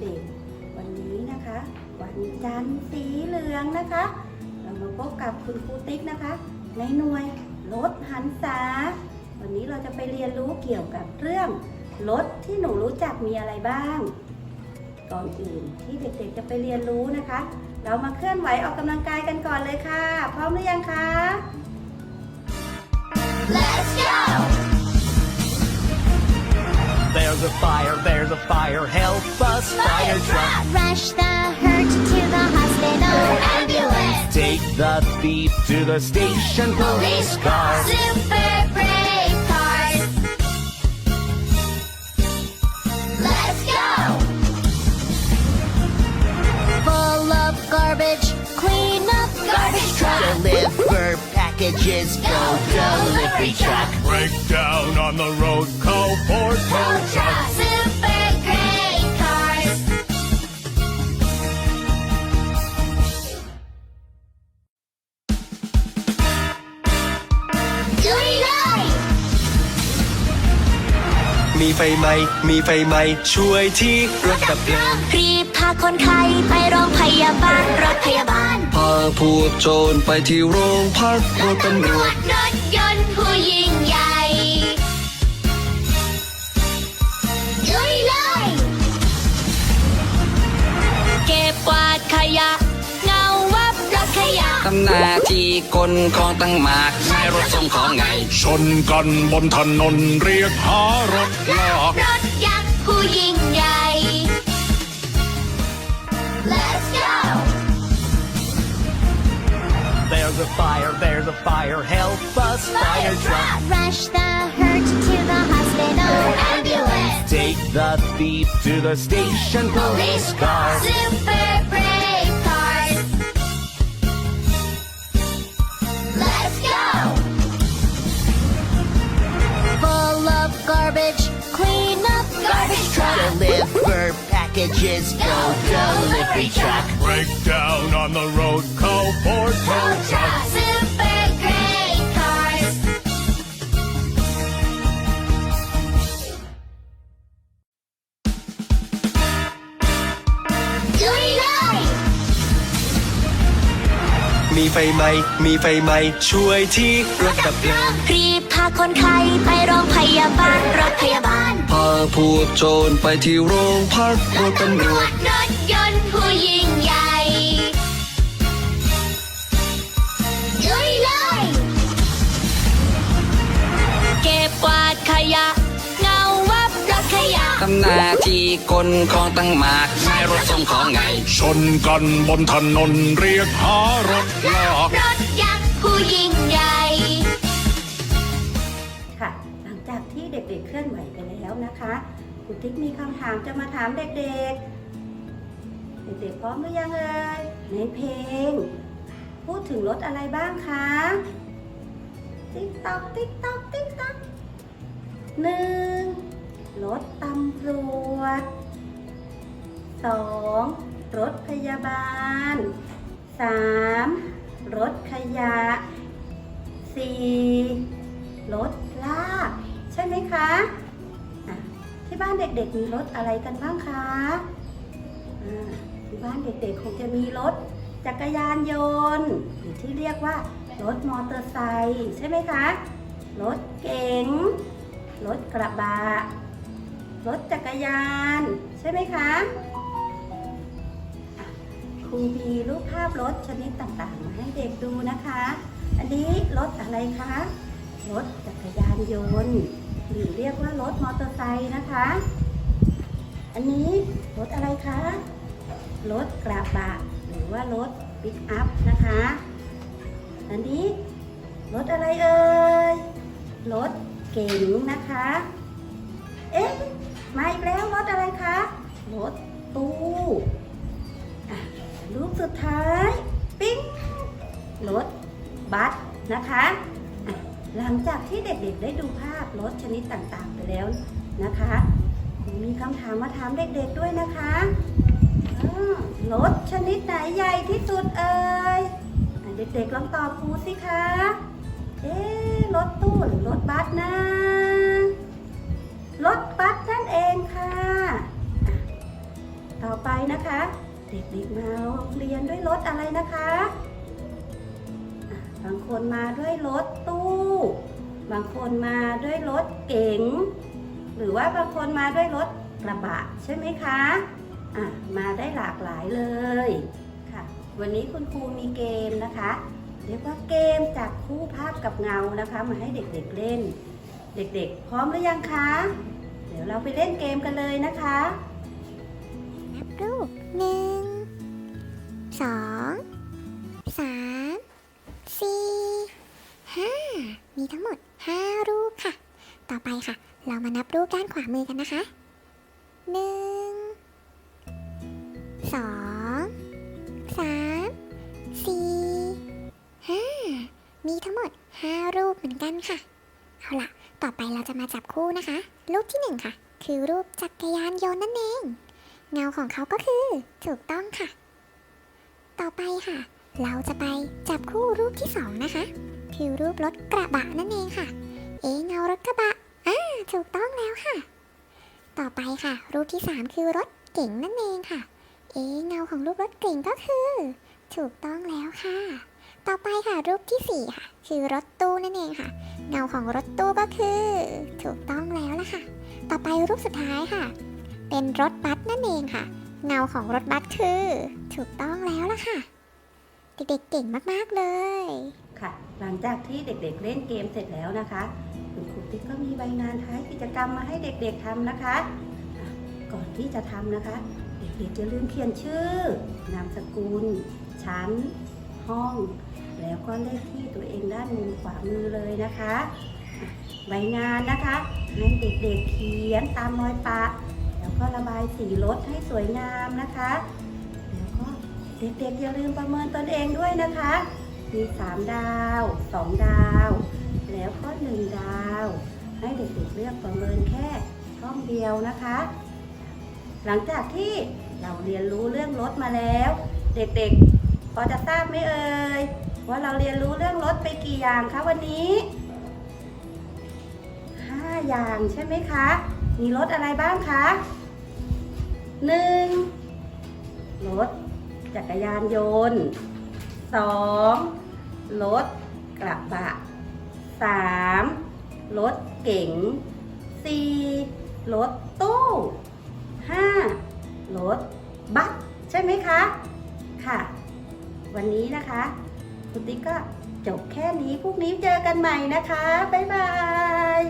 เด็กๆ วันนี้นะคะ วันจันทร์สีเหลืองนะคะ เรามาพบกับคุณครูติ๊กนะคะ ในหน่วยรถหันษา วันนี้เราจะไปเรียนรู้เกี่ยวกับเรื่องรถที่หนูรู้จักมีอะไรบ้างก่อนอื่นที่เด็กๆจะไปเรียนรู้นะคะ เรามาเคลื่อนไหวออกกำลังกายกันก่อนเลยค่ะ พร้อมหรือยังคะ a fire, there's a fire, help us, fire truck. Rush the hurt to the hospital. Ambulance! Take the thief to the station, police car. Super brave cars! Let's go! Full of garbage, clean up garbage truck. Deliver packages, go delivery truck. Break down on the road, call for tow truck. Super great cars! Joy Light! มีไฟไหม มีไฟไหม ช่วยที่รถดับเพลิงรีบพาคนไข้ไปโรงพยาบาล รถพยาบาล พาผู้โจรไปที่โรงพักรถตำรวจรถยนต์ผู้ยิ่งให น้าที่คนของตั้งมากใช้รถส่งของไง ชนกันบนถนนเรียกหารถลาก รถยักษ์ผู้ยิ่งใหญ่ Let's go There's a fire, there's a fire, help us, fire truck. Rush the hurt to the hospital. Ambulance. Take the thief to the station, police car. Super brave packages, go delivery truck. Break down on the road, call for tow truck. มีไฟไหม มีไฟไหม ช่วยที่รถดับเพลิงรีบพาคนไข้ไปโรงพยาบาลรถพยาบาล พาผู้โจรไปที่โรงพักรถตำรวจรถยนต์ำหน้าที่คนของตั้งมากใช้รถส่งของไง ชนกันบนถนนเรียกหารถลากรถยักษ์ผู้ยิ่งใหญ่ ค่ะ หลังจากที่เด็กๆเคลื่อนไหวไปแล้วนะคะคุณติ๊กมีคำถามจะมาถามเด็กๆ เด็กๆพร้อมหรือยังเอ่ยในเพลง พูดถึงรถอะไรบ้างคะติ๊กตอกติ๊กตอกติ๊กตอกหนึ่ง รถตำรวจสองรถพยาบาลสามรถขยะสี่รถลากใช่ไหมคะะที่บ้านเด็กๆมีรถอะไรกันบ้างคะอ่าที่บ้านเด็กๆคงจะมีรถจักรยานยนต์หรือที่เรียกว่ารถมอเตอร์ไซค์ใช่ไหมคะ รถเก๋ง รถกระบะ รถจักรยาน ใช่ไหมคะครูมีรูปภาพรถชนิดต่างๆมาให้เด็กดูนะคะ อันนี้รถอะไรคะ รถจักรยานยนต์ หรือเรียกว่ารถมอเตอร์ไซค์นะคะ อันนี้รถอะไรคะ รถกระบะ หรือว่ารถปิกอัพนะคะ อันนี้รถอะไรเอ่ย รถเก๋งนะคะ เอ๊ะ มาอีกแล้วรถอะไรคะรถตู้อะรูปสุดท้ายปิ๊งรถบัสนะคะหลังจากที่เด็กๆได้ดูภาพรถชนิดต่างๆไปแล้วนะคะมีคำถามมาถามเด็กๆด้วยนะคะรถชนิดไหนใหญ่ที่สุดเอ่ยเด็กๆลองตอบครูสิคะเอ๊รถตู้หรือรถบัสนะ ด็กๆมาเรียนด้วยรถอะไรนะคะอะบางคนมาด้วยรถตู้ บางคนมาด้วยรถเก๋ง หรือว่าบางคนมาด้วยรถกระบะใช่ไหมคะอะมาได้หลากหลายเลยค่ะ วันนี้คุณครูมีเกมนะคะ เรียกว่าเกมจากคู่ภาพกับเงานะคะ มาให้เด็กๆเล่น เด็กๆ พร้อมหรือยังคะ เดี๋ยวเราไปเล่นเกมกันเลยนะคะ นับรูปหนึ่ง สองสามสี่ห้ามีทั้งหมดห้ารูปค่ะ ต่อไปค่ะ เรามานับรูปด้านขวามือกันนะคะหนึ่งสองสามสี่ห้ามีทั้งหมดห้ารูปเหมือนกันค่ะ เอาล่ะ ต่อไปเราจะมาจับคู่นะคะ รูปที่หนึ่งค่ะ คือรูปจักรยานยนต์นั่นเอง เงาของเขาก็คือ ถูกต้องค่ะ ต่อไปค่ะ เราจะไปจับคู่รูปที่สองนะคะ คือรูปรถกระบะนั่นเองค่ะ เอเงารถกระบะอ่าถูกต้องแล้วค่ะ ต่อไปค่ะ รูปที่สามคือรถเก๋งนั่นเองค่ะ เอเงาของรูปรถเก๋งก็คือ ถูกต้องแล้วค่ะ ต่อไปค่ะรูปที่สี่ค่ะ คือรถตู้นั่นเองค่ะ เงาของรถตู้ก็คือ ถูกต้องแล้วล่ะค่ะ ต่อไปรูปสุดท้ายค่ะ เป็นรถบัสนั่นเองค่ะ เงาของรถบัสคือ ถูกต้องแล้วล่ะค่ะ เด็กๆเก่งมากๆเลย ค่ะ หลังจากที่เด็กๆเล่นเกมเสร็จแล้วนะคะคุณครูติ๊กก็มีใบงานท้ายกิจกรรมมาให้เด็กๆทำนะคะ ก่อนที่จะทำนะคะ เด็กๆอย่าลืมเขียนชื่อ นามสกุล ชั้น ห้อง แล้วก็เลขที่ตัวเองด้านมุมขวามือเลยนะคะ ใบงานนะคะให้เด็กๆเขียนตามรอยปะ ก็ระบายสีรถให้สวยงามนะคะ แล้วก็เด็กๆอย่าลืมประเมินตนเองด้วยนะคะ มี 3 ดาว 2 ดาว แล้วก็ 1 ดาว ให้เด็กๆเลือกประเมินแค่ช่องเดียวนะคะ หลังจากที่เราเรียนรู้เรื่องรถมาแล้ว เด็กๆพอจะทราบไหมเอ่ยว่าเราเรียนรู้เรื่องรถไปกี่อย่างคะวันนี้ 5 อย่างใช่ไหมคะ มีรถอะไรบ้างคะ 1. รถจักรยานยนต์ 2. รถกระบะ 3. รถเก๋ง 4. รถตู้ 5. รถบัสใช่ไหมคะ ค่ะ วันนี้นะคะคุณติ๊กก็จบแค่นี้พรุ่งนี้เจอกันใหม่นะคะ บ๊ายบาย